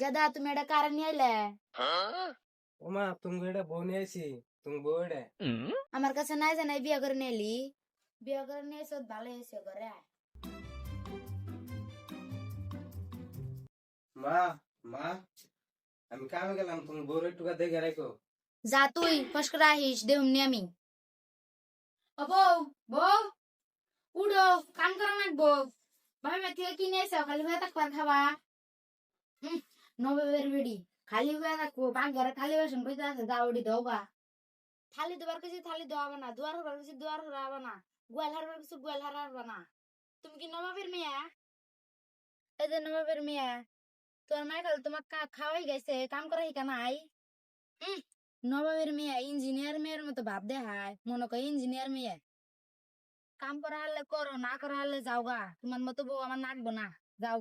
দাদা তুমি এটা কারে নিয়ে আইলে ওমা তুমি এটা বউ নিয়ে আইছি তুমি বউ এটা আমার কাছে নাই জানাই বিয়া করে নিয়ে এলি বিয়া করে নিয়ে এসে ভালো হয়েছে ঘরে মা মা আমি কামে গেলাম তুমি বউর একটু দেখে রাখো যা তুই ফস করে আহিস দেহুম নি আমি বউ বউ উড়ো কাম করা লাগবো ভাবে থেকে কিনে এসে খালি থাকবার খাবা নবেবের বেড়ি। খালি হয়ে থাকব পান ঘরে খালি বাসন কইতে আছে, যা উড়ি থালি দেবার কিছু থালি হবে না, দুয়ার হবার কিছু দুয়ার হরা হবে না, গোয়াল হারবার কিছু গোয়াল হারা হবে না। তুমি কি নবাবের মেয়া? এই যে নবাবের মেয়া, তোর মায়ের কাল তোমার খাওয়াই গেছে, কাম করা হিকা নাই? নবাবের মেয়ে, ইঞ্জিনিয়ার মেয়ের মতো ভাব দেখায়, মনে কর ইঞ্জিনিয়ার মেয়ে। কাম করা হলে করো, না করা হলে যাও গা, তোমার মতো বউ আমার নাকবো না, যাও।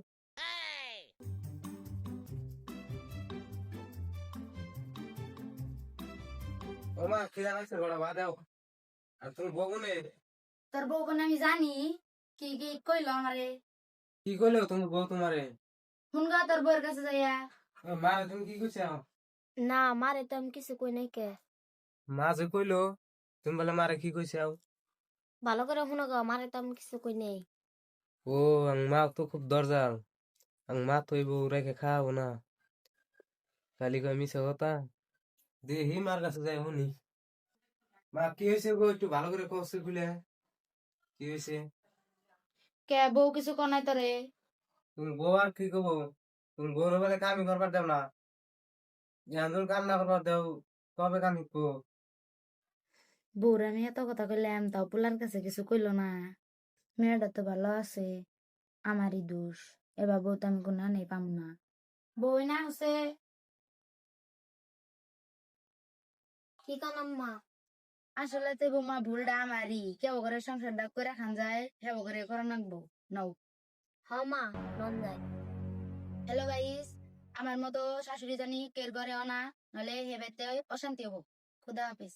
ওমা খিদা লাগছে বড় বা দাও। আর তুমি বউ নে তোর বউ কোন আমি জানি। কি কি কইলো আমারে? কি কইলো তুমি বউ তোমারে? শুনগা তোর বউয়ের কাছে যাইয়া। মা তুমি কি কইছো? না মারে তো আমি কিছু কই নাই কে। মা যে কইলো তুমি বলে মারে কি কইছাও ভালো করে শুনো গা মারে তো আমি কিছু কই নাই। ও আং মা তো খুব দরজাল। আং মা তো বউ রেখে খাওয়াবো না। খালি কই মিছে কথা। দেখি মার কাছে যাই শুনি। মা কি হয়েছে গো? একটু ভালো করে কষ্ট খুলে কি হয়েছে কে বউ কিছু কর নাই তুমি বউ আর কি করব তুমি বউর বেলা কামি করবার দেও না। এখন কাম না করবার দেও। কবে কাম শিখব বউর আমি এত কথা কইলাম তাও পোলার কাছে কিছু কইলো না। মেয়েটা তো ভালো আছে আমারই দোষ। এবার বউ তো আমি কোনো নেই পাম না। বই না হচ্ছে কি কানাম্মা আসলে তো বৌমা ভুলটা আমারই। কেউ করে সংসারটা করে খান যায় হেব করে করে নাকবো নাও। হ্যাঁ মা নন যায় হ্যালো গাইস আমার মতো শাশুড়ি জানি কের ঘরে অনা নলে হেবেতে অশান্তি হব। খুদা হাফিজ।